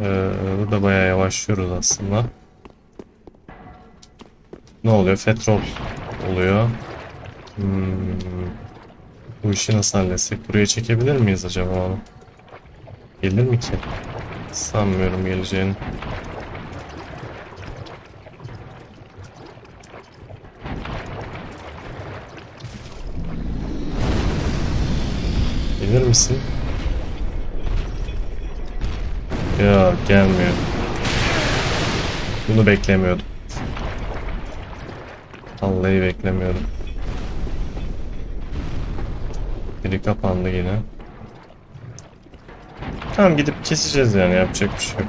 Ee, burada bayağı yavaşlıyoruz aslında. Ne oluyor? Petrol oluyor. Hmm. Bu işi nasıl halletsek? Buraya çekebilir miyiz acaba onu? Gelir mi ki? Sanmıyorum geleceğini. Gelir misin? Ya gelmiyor. Bunu beklemiyordum. Vallahi beklemiyordum. Biri kapandı yine. Tamam gidip keseceğiz yani yapacak bir şey yok.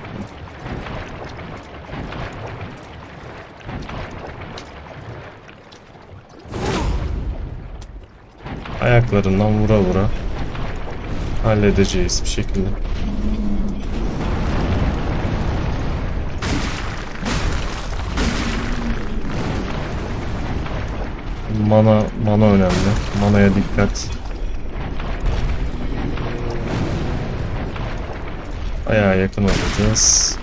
Ayaklarından vura vura halledeceğiz bir şekilde. Mana mana önemli. Manaya dikkat. Bayağı yakın olacağız.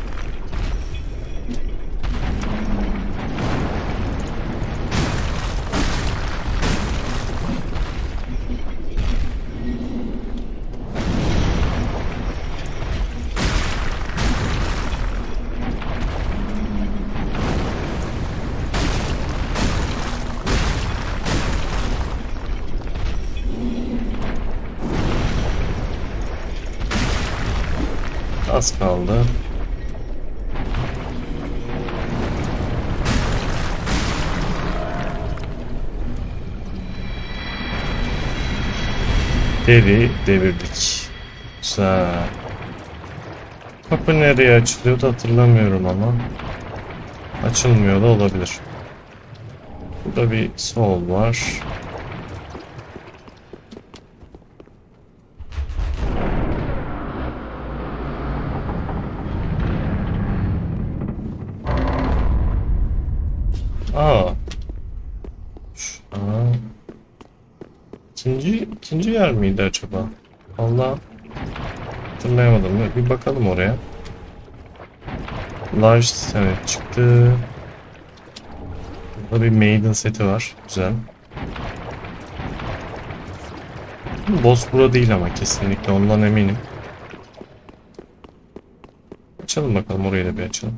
Az kaldı. Devi devirdik. Güzel. Kapı nereye açılıyordu hatırlamıyorum ama. Açılmıyor da olabilir. Burada bir sol var. Aa. Şu an... İkinci, ikinci yer miydi acaba? Allah hatırlayamadım. Bir bakalım oraya. Large evet çıktı. Burada bir maiden seti var. Güzel. Boss bura değil ama kesinlikle ondan eminim. Açalım bakalım orayı da bir açalım.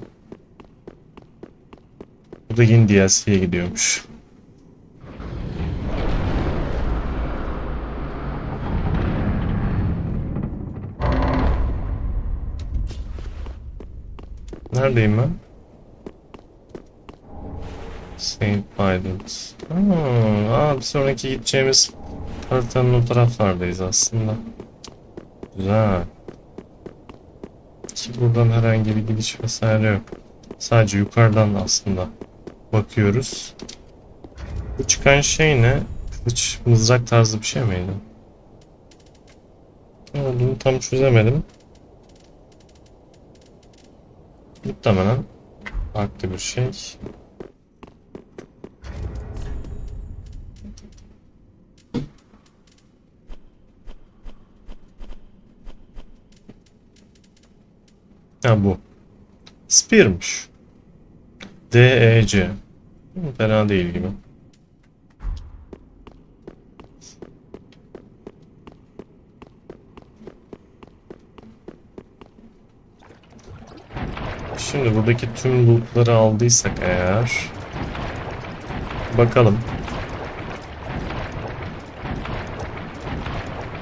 Bu da yeni DLC'ye gidiyormuş. Neredeyim ben? Saint Bidens. Aa, aa, bir sonraki gideceğimiz haritanın o taraflardayız aslında. Güzel. Ki buradan herhangi bir gidiş vesaire yok. Sadece yukarıdan aslında bakıyoruz. Bu çıkan şey ne? Kılıç, mızrak tarzı bir şey miydi? Olduğunu tam çözemedim. Muhtemelen farklı bir şey. Ha bu. Spear'mış. DEC. Fena değil gibi. Şimdi buradaki tüm lootları aldıysak eğer bakalım.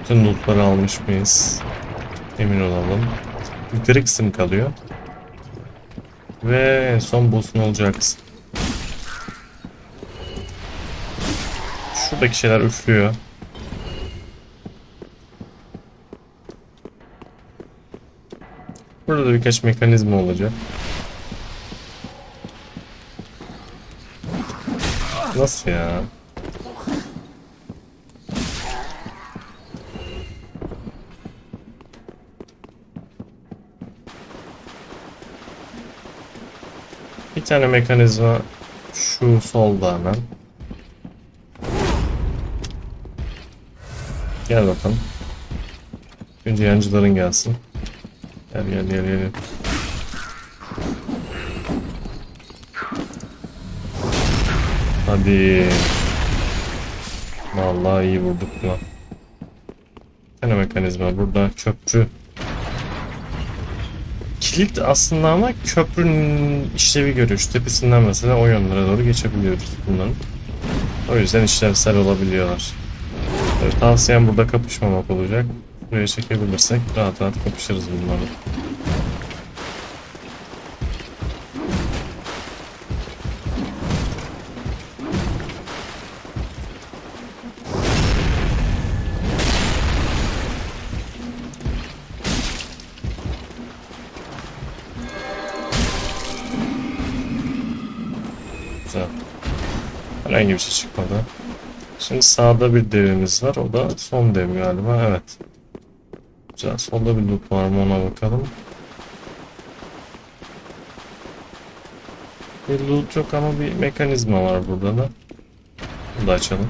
Bütün lootları almış mıyız? Emin olalım. Yukarı kısım kalıyor. Ve son boss'un olacağı kısım. Şuradaki şeyler üflüyor. Burada da birkaç mekanizma olacak. Nasıl ya? Bir tane mekanizma şu solda hemen. Gel bakalım. Önce yancıların gelsin. Gel gel gel gel. Hadi. Vallahi iyi vurduk buna. Tene mekanizma burada köprü. Kilit aslında ama köprünün işlevi görüyor. Şu tepesinden mesela o yönlere doğru geçebiliyoruz bunların. O yüzden işlevsel olabiliyorlar. Tabii tavsiyem burada kapışmamak olacak. Buraya çekebilirsek rahat rahat kapışırız bunlarla. Şimdi sağda bir devimiz var. O da son dev galiba. Evet. Güzel. Solda bir loot var mı ona bakalım. Bir loot yok ama bir mekanizma var burada da. Bunu da açalım.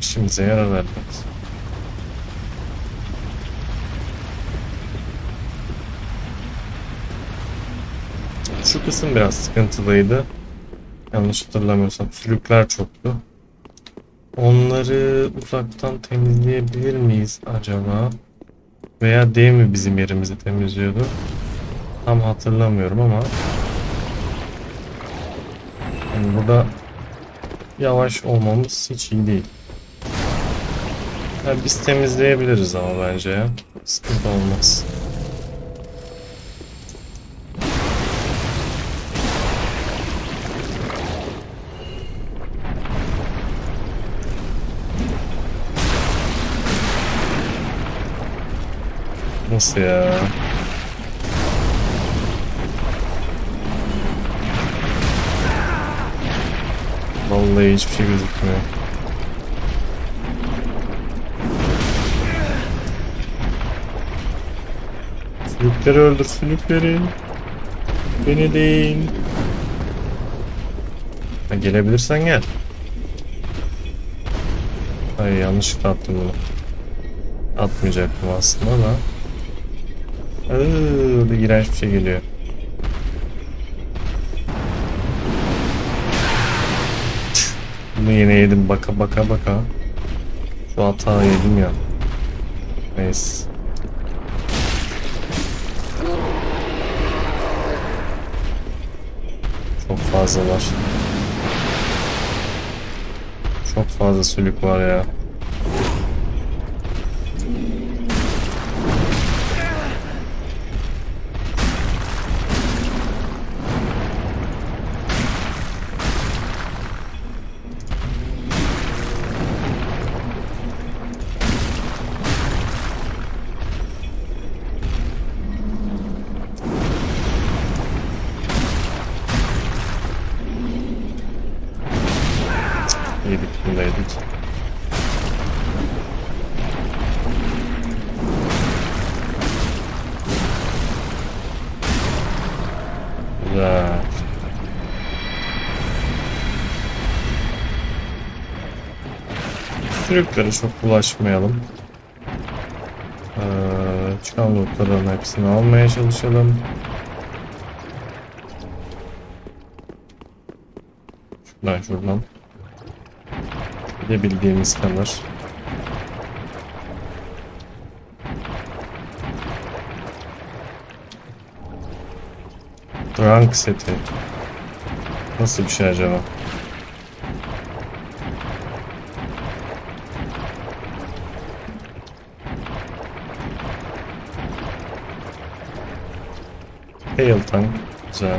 İşimize yarar elbet. Şu kısım biraz sıkıntılıydı. Yanlış hatırlamıyorsam sülükler çoktu. Onları uzaktan temizleyebilir miyiz acaba? Veya D mi bizim yerimizi temizliyordu? Tam hatırlamıyorum ama. Yani burada yavaş olmamız hiç iyi değil. Yani biz temizleyebiliriz ama bence ya. Sıkıntı olmaz. Nasıl ya? Vallahi hiçbir şey gözükmüyor. Sülükleri öldür sülükleri. Beni değil. Ha, gelebilirsen gel. Ay yanlışlıkla attım bunu. Atmayacaktım aslında da. Iııı, bir iğrenç bir şey geliyor. Bunu yine yedim baka baka baka. Şu hata yedim ya. Neyse. Çok fazla var. Çok fazla sülük var ya. Güzel. Sürüklere çok bulaşmayalım. Ee, çıkan lootların hepsini almaya çalışalım. Şuradan şuradan. Gidebildiğimiz kadar. Drunk seti. Nasıl bir şey acaba? Hail tank. Güzel.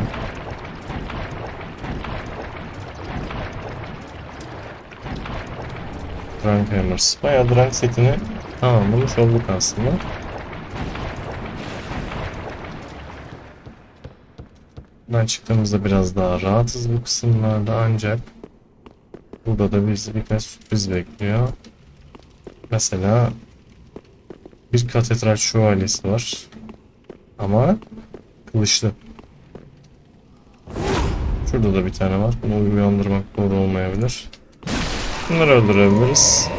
Drunk Hammers. Bayağı Drunk setini tamamlamış olduk aslında. Buradan çıktığımızda biraz daha rahatız bu kısımlarda ancak burada da bizi birkaç sürpriz bekliyor. Mesela bir katedral şövalyesi var. Ama kılıçlı. Şurada da bir tane var. Bunu uyandırmak doğru olmayabilir. Bunları öldürebiliriz.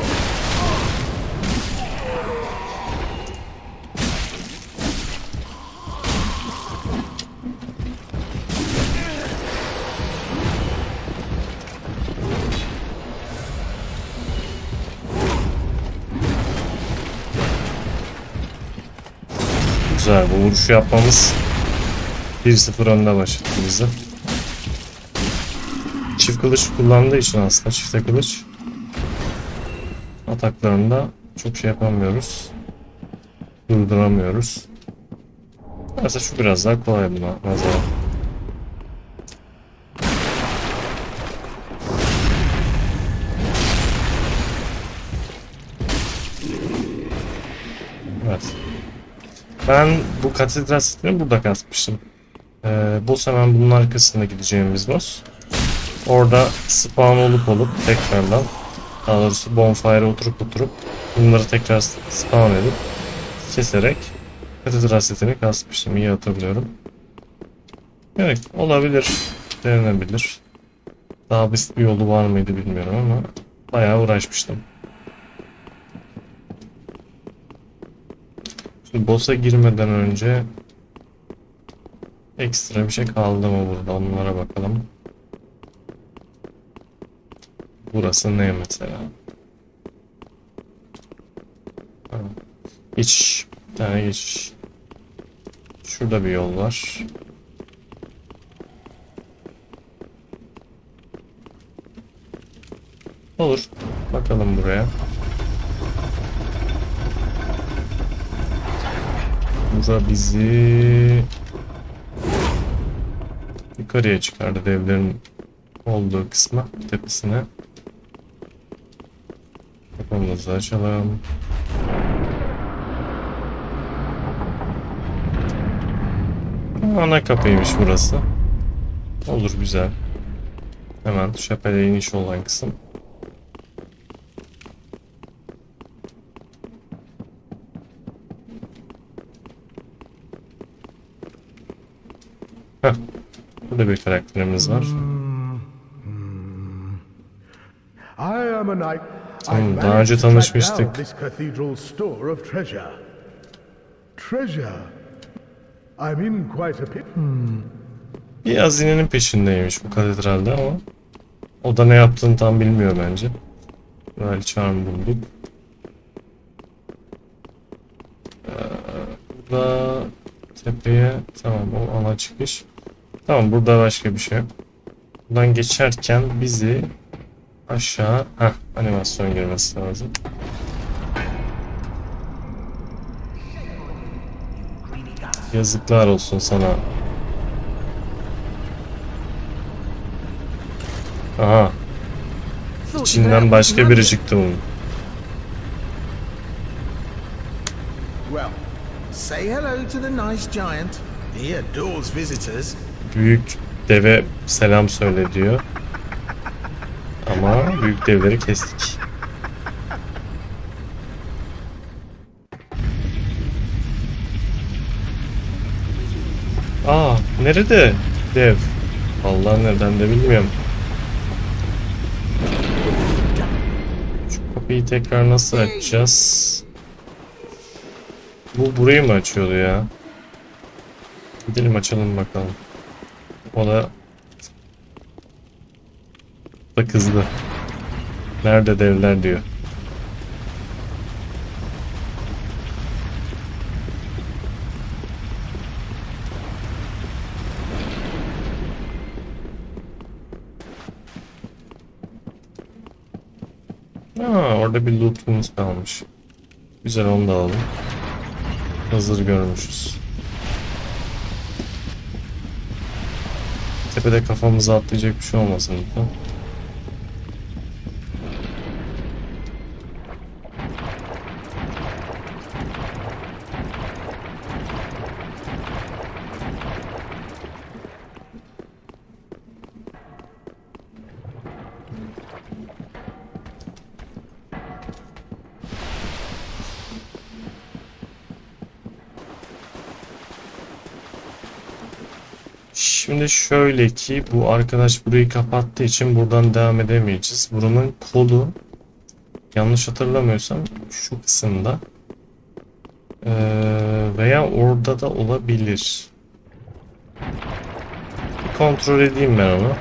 Güzel. Bu vuruşu yapmamız 1-0 önde başlattı bizi. Çift kılıç kullandığı için aslında çifte kılıç ataklarında çok şey yapamıyoruz. Durduramıyoruz. Aslında şu biraz daha kolay buna nazaran. Ben bu katedral setini burada kasmıştım. Ee, boss hemen bunun arkasında gideceğimiz boss. Orada spawn olup olup tekrardan daha doğrusu bonfire'a oturup oturup bunları tekrar spawn edip keserek katedral setini kasmıştım. İyi hatırlıyorum. Evet olabilir. Denenebilir. Daha basit bir yolu var mıydı bilmiyorum ama bayağı uğraşmıştım. Şimdi boss'a girmeden önce ekstra bir şey kaldı mı burada onlara bakalım. Burası ne mesela? Ha. Geç. Bir tane geç. Şurada bir yol var. Olur. Bakalım buraya. Bura bizi yukarıya çıkardı devlerin olduğu kısma, tepesine. Kapımızı açalım. Ana kapıymış burası. Olur güzel. Hemen şapele iniş olan kısım. Bir karakterimiz var. Tamam, daha önce tanışmıştık. pit. Bir hazinenin peşindeymiş bu katedralde ama o da ne yaptığını tam bilmiyor bence. Böyle charm bulduk. Ee, burada tepeye tamam o ana çıkış. Tamam burada başka bir şey. Buradan geçerken bizi aşağı Heh, animasyon girmesi lazım. Yazıklar olsun sana. Aha, içinden başka biri çıktı bunun. Well, say hello to the nice giant. He adores visitors. Büyük deve selam söyle diyor. Ama büyük devleri kestik. Aa, nerede dev? Allah nereden de bilmiyorum. Şu kapıyı tekrar nasıl açacağız? Bu burayı mı açıyordu ya? Gidelim açalım bakalım. O da kızdı. Nerede devler diyor. Aa, orada bir lootumuz kalmış. Güzel onu da alalım. Hazır görmüşüz. Tepede kafamıza atlayacak bir şey olmasın lütfen. Şimdi şöyle ki bu arkadaş burayı kapattığı için buradan devam edemeyeceğiz. Buranın kolu yanlış hatırlamıyorsam şu kısımda Ee, veya orada da olabilir. Bir kontrol edeyim ben onu.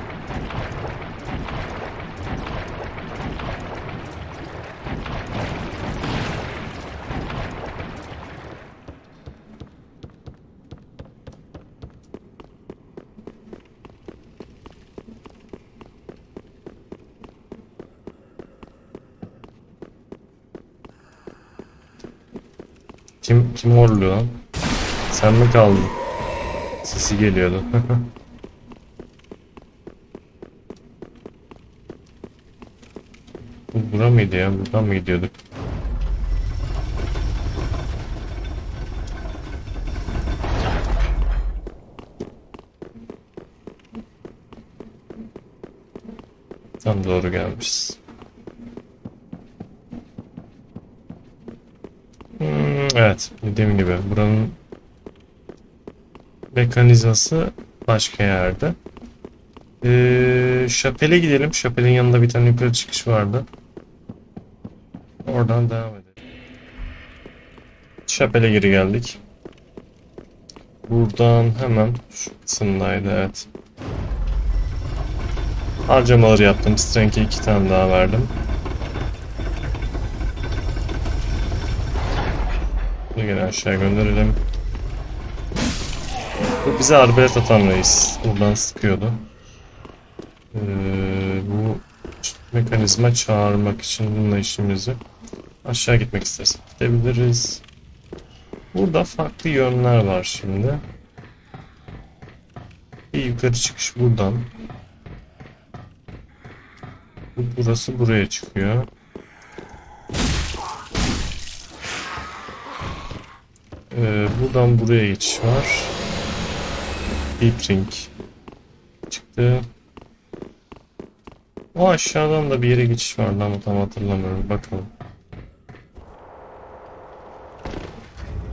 Kim kim horluyor lan? Sen mi kaldın? Sesi geliyordu. Bu bura mıydı ya? Buradan mı gidiyorduk? Tam doğru gelmişiz. Hmm, evet, dediğim gibi buranın mekanizması başka yerde. Ee, Şapel'e gidelim. Şapel'in yanında bir tane yukarı çıkış vardı. Oradan devam edelim. Şapel'e geri geldik. Buradan hemen şu kısımdaydı evet. Harcamaları yaptım. Strength'e iki tane daha verdim. Gene aşağı gönderelim. Bu bize arbelet atan reis. Buradan sıkıyordu. Ee, bu mekanizma çağırmak için bununla işimizi aşağı gitmek istersek gidebiliriz. Burada farklı yönler var şimdi. Bir yukarı çıkış buradan. Bu- Burası buraya çıkıyor. Ee, buradan buraya geçiş var. Deep Ring çıktı. O aşağıdan da bir yere geçiş vardı ama tam hatırlamıyorum. Bakalım.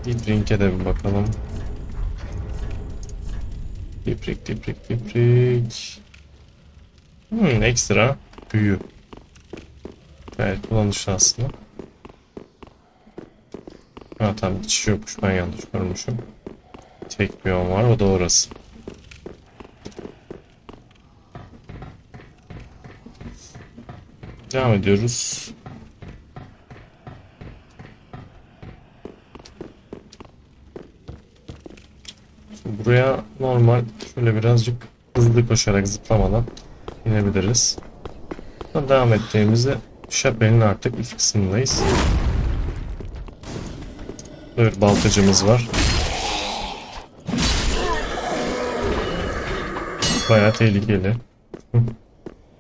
Deep Ring'e de bir bakalım. Deep Ring, Deep Ring, Deep Ring. Hmm, ekstra büyü. Gayet kullanışlı aslında. Ha tamam geçiş yokmuş ben yanlış görmüşüm. Tek bir yol var o da orası. Devam ediyoruz. Buraya normal şöyle birazcık hızlı koşarak zıplamadan inebiliriz. Devam ettiğimizde şapelin artık üst kısmındayız. Böyle baltacımız var. Bayağı tehlikeli.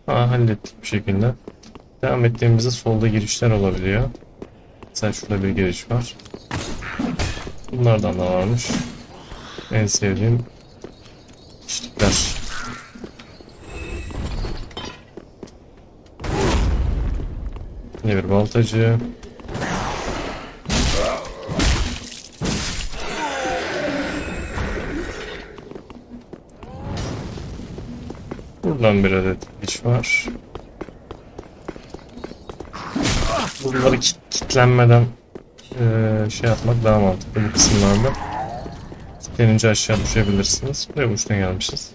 Ha, hallettik bir şekilde. Devam ettiğimizde solda girişler olabiliyor. Mesela şurada bir giriş var. Bunlardan da varmış. En sevdiğim kişilikler. Yine bir baltacı. Buradan bir adet giriş var. Bunları kit kitlenmeden eee, şey yapmak daha mantıklı bu kısımlarda. Kitlenince aşağı düşebilirsiniz. Buraya boşuna gelmişiz.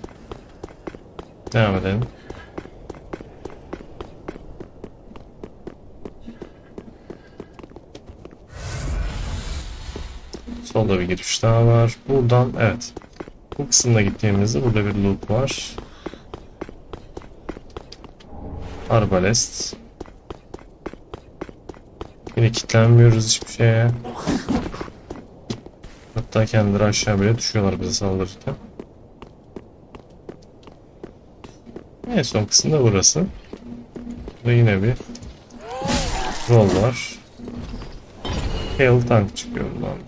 Devam edelim. Solda bir giriş daha var. Buradan evet. Bu kısımda gittiğimizde burada bir loop var. Arbalest. Yine kilitlenmiyoruz hiçbir şeye. Hatta kendileri aşağı bile düşüyorlar bize saldırırken. En son kısımda burası. Burada yine bir rol var. Hail tank çıkıyor buradan.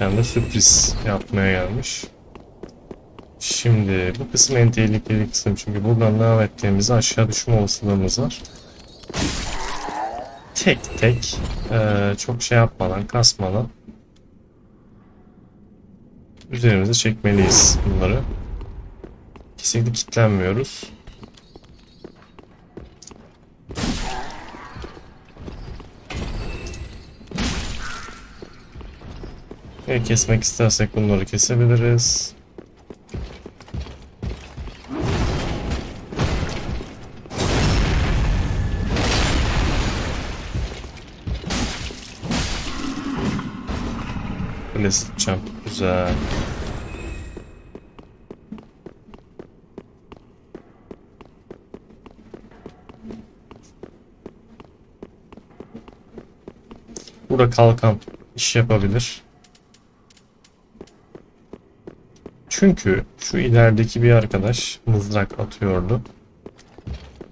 Yani de sürpriz yapmaya gelmiş. Şimdi bu kısım en tehlikeli kısım çünkü buradan devam ettiğimizde aşağı düşme olasılığımız var. Tek tek eee, çok şey yapmadan kasmadan üzerimize çekmeliyiz bunları. Kesinlikle kilitlenmiyoruz. Ve kesmek istersek bunları kesebiliriz. Klasik jump. Güzel. Burada kalkan iş yapabilir. Çünkü şu ilerideki bir arkadaş mızrak atıyordu.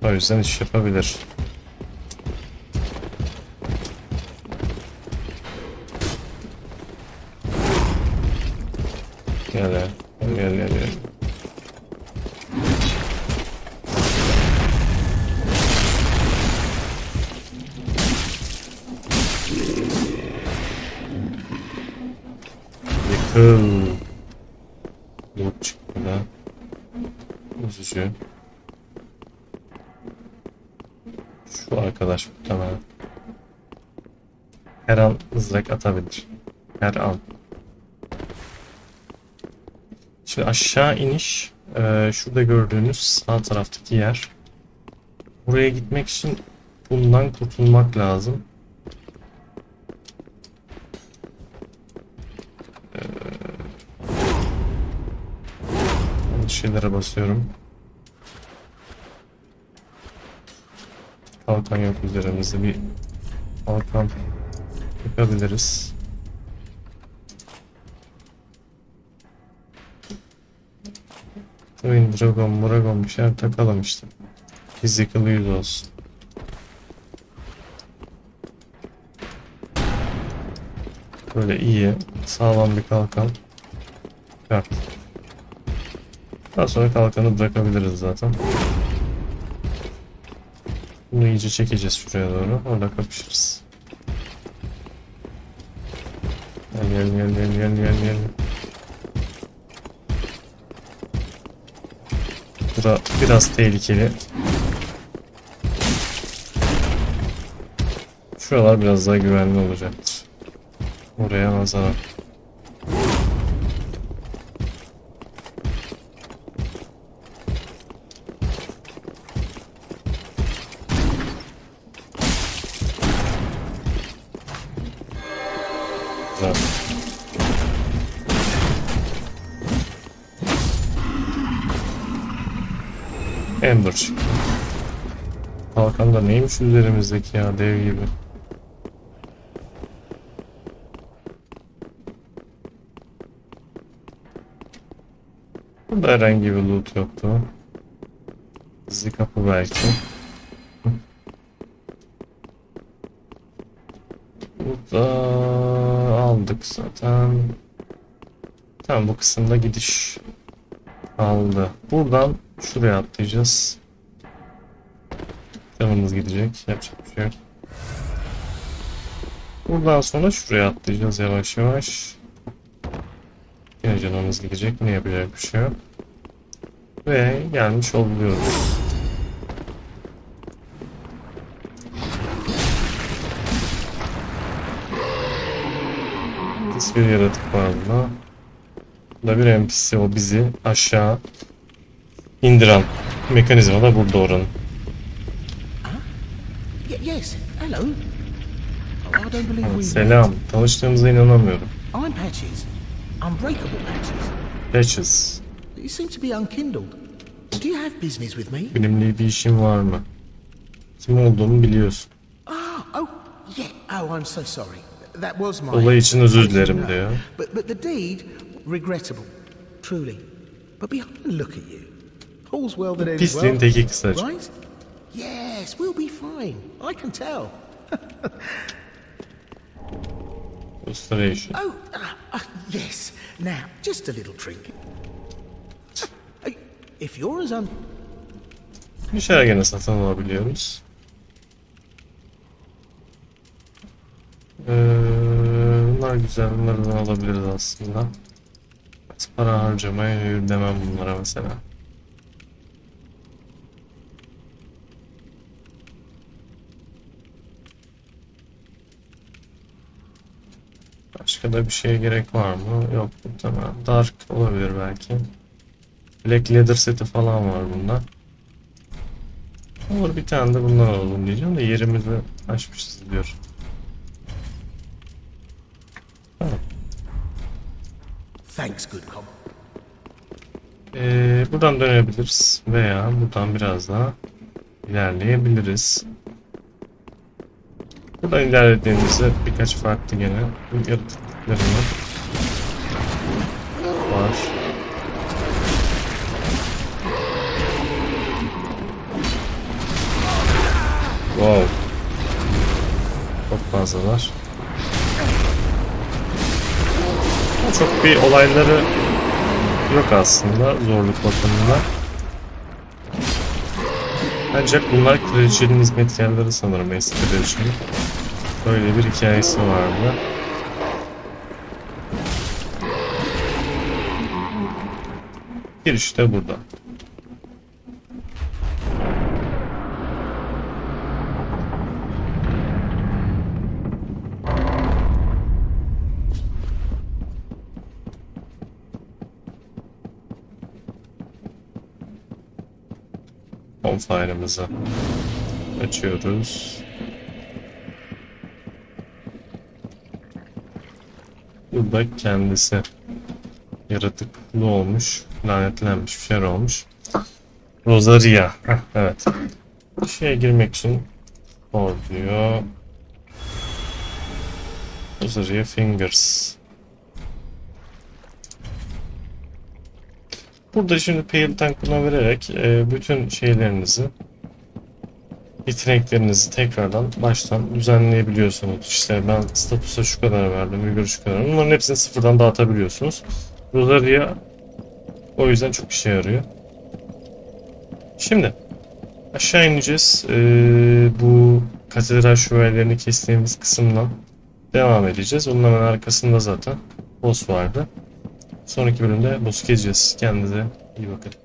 O yüzden iş yapabilir. Gel. Gel gel gel. gel. Yıkıl. Loot çıktı da. Üzücü. Şu arkadaş muhtemelen. Her an mızrak atabilir. Her an. Şimdi aşağı iniş eee, şurada gördüğünüz sağ taraftaki yer. Buraya gitmek için bundan kurtulmak lazım. Yanlış şeylere basıyorum. Kalkan yok üzerimizde bir kalkan yapabiliriz. Twin Dragon, Dragon bir şeyler takalım işte. Physical use olsun. Böyle iyi, sağlam bir kalkan. Şart. Daha sonra kalkanı bırakabiliriz zaten. Bunu iyice çekeceğiz şuraya doğru. Orada kapışırız. Gel gel gel gel gel gel Bura biraz tehlikeli. Şuralar biraz daha güvenli olacaktır. Oraya nazaran. Çıktı. Kalkan da neymiş üzerimizdeki ya dev gibi. Burada herhangi bir loot yoktu. Gizli kapı belki. Burada aldık zaten. Tamam bu kısımda gidiş aldı. Buradan şuraya atlayacağız. Canımız gidecek. Yapacak bir şey yok. Buradan sonra şuraya atlayacağız yavaş yavaş. Yine canımız gidecek. Ne yapacak bir şey yok. Ve gelmiş oluyoruz. Pis bir yaratık var burada. Burada bir NPC o bizi aşağı indiren mekanizma da burada oranın. Yes, hello. Oh, I don't believe we. Selam. Tanıştığımıza inanamıyorum. I'm Patches. Unbreakable Patches. Patches. You seem to be unkindled. Do you have business with me? Benimle bir işin var mı? Kim olduğumu biliyorsun. Ah, oh, yeah. Oh, I'm so sorry. That was my... Olay için özür dilerim diyor. But, but the deed, regrettable. Truly. But behind, look at you. All's well that ends Pisliğin well. teki kısaca. Right? Yes, we'll be fine. I can tell. Restoration. Oh, ah, ah, yes. Now, just a little trinket. Uh, If you're as un... Bir şeyler gene satın alabiliyoruz. Ee, bunlar güzel. Bunlardan alabiliriz aslında. Az para harcamaya demem bunlara mesela. Başka da bir şeye gerek var mı? Yok tamam. Dark olabilir belki. Black Leather seti falan var bunda. Olur bir tane de bundan alalım diyeceğim de yerimizi açmışız diyor. Tamam. Thanks, good cop. Ee, buradan dönebiliriz veya buradan biraz daha ilerleyebiliriz. Buradan ilerlediğimizde birkaç farklı gene yaratıklarını var. Wow. Çok fazlalar. Çok bir olayları yok aslında zorluk bakımından. Ancak bunlar kraliçenin hizmetkarları sanırım eski kraliçenin. Böyle bir hikayesi vardı. Giriş de burada. Bonfire'ımızı açıyoruz. Burada kendisi yaratıklı olmuş, lanetlenmiş bir şeyler olmuş. Rosaria. Heh, evet. Şeye girmek için or diyor. Rosaria Fingers. Burada şimdi Pale Tank'ına vererek e, bütün şeylerinizi yeteneklerinizi tekrardan baştan düzenleyebiliyorsunuz. İşte ben statusa şu kadar verdim, vigor şu kadar. Bunların hepsini sıfırdan dağıtabiliyorsunuz. Rosaria o yüzden çok işe yarıyor. Şimdi aşağı ineceğiz. Ee, bu katedral şövalyelerini kestiğimiz kısımdan devam edeceğiz. Onun hemen arkasında zaten boss vardı. Sonraki bölümde boss'u keseceğiz. Kendinize iyi bakın.